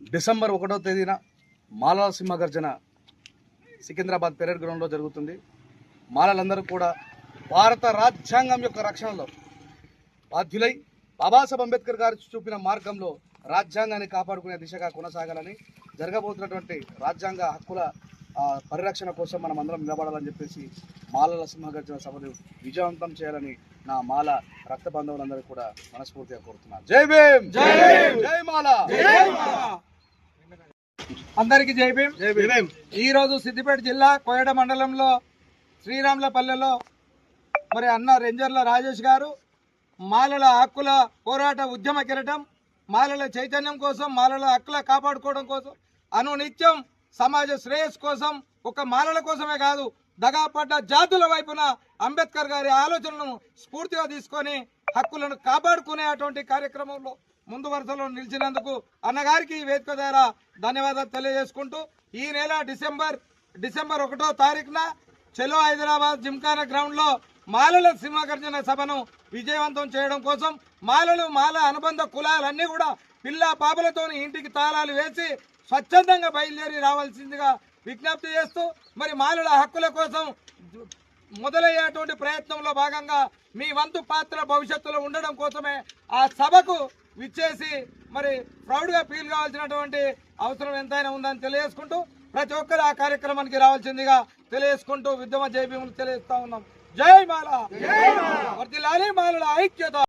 December ఒకటో తేదీన మాలల సింహగర్జన సికింద్రాబాద్ పెరేడ్ గ్రౌండ్లో జరుగుతుంది. మాలలందరూ కూడా భారత రాజ్యాంగం యొక్క రక్షణలో బాధ్యులై బాబాసాహెబ్ అంబేద్కర్ గారు చూపిన మార్గంలో రాజ్యాంగాన్ని కాపాడుకునే దిశగా కొనసాగాలని జరగబోతున్నటువంటి రాజ్యాంగ హక్కుల పరిరక్షణ కోసం మనం అందరం నిలబడాలని చెప్పేసి మాలల సింహగర్జన సభను విజయవంతం చేయాలని నా మాల రక్త బంధువులందరూ కూడా మనస్ఫూర్తిగా కోరుతున్నాను భీమ్! జై భీమ్! జై మాల! అందరికి జై భీమ్. జై భీమ్. ఈ రోజు సిద్దిపేట జిల్లా కోయడ మండలంలో శ్రీరాములపల్లెలో మరి అన్న రేంజర్ల రాజేష్ గారు మాలల హక్కుల పోరాట ఉద్యమ కిరటం మాలల చైతన్యం కోసం మాలల హక్కుల కాపాడుకోవడం కోసం అనునిత్యం సమాజ శ్రేయస్ కోసం ఒక మాలల కోసమే కాదు దగాపడ్డ జాతుల వైపున అంబేద్కర్ గారి ఆలోచనలను స్ఫూర్తిగా తీసుకొని హక్కులను కాపాడుకునేటువంటి కార్యక్రమంలో ముందు వరుసలో నిలిచినందుకు అన్నగారికి ఈ వేదిక ద్వారా ధన్యవాదాలు తెలియజేసుకుంటూ ఈ నెల డిసెంబర్ డిసెంబర్ ఒకటో తారీఖున చెలో హైదరాబాద్ జిమ్ఖానా గ్రౌండ్లో మాలల సింహగర్జన సభను విజయవంతం చేయడం కోసం మాలలు మాల అనుబంధ కులాలన్నీ కూడా పిల్ల పాపలతో ఇంటికి తాళాలు వేసి స్వచ్ఛందంగా బయలుదేరి రావాల్సిందిగా విజ్ఞప్తి చేస్తూ మరి మాలల హక్కుల కోసం మొదలయ్యేటువంటి ప్రయత్నంలో భాగంగా మీ వంతు పాత్ర భవిష్యత్తులో ఉండడం కోసమే ఆ సభకు విచ్చేసి మరి ప్రౌడ్గా ఫీల్ కావాల్సినటువంటి అవసరం ఎంతైనా ఉందని తెలియజేసుకుంటూ ప్రతి ఒక్కరు ఆ కార్యక్రమానికి రావాల్సిందిగా తెలియజేసుకుంటూ ఉద్యమ జైభీములు తెలియజేస్తా ఉన్నాం. జై మాల! వర్దిలాలి మాలల ఐక్యత!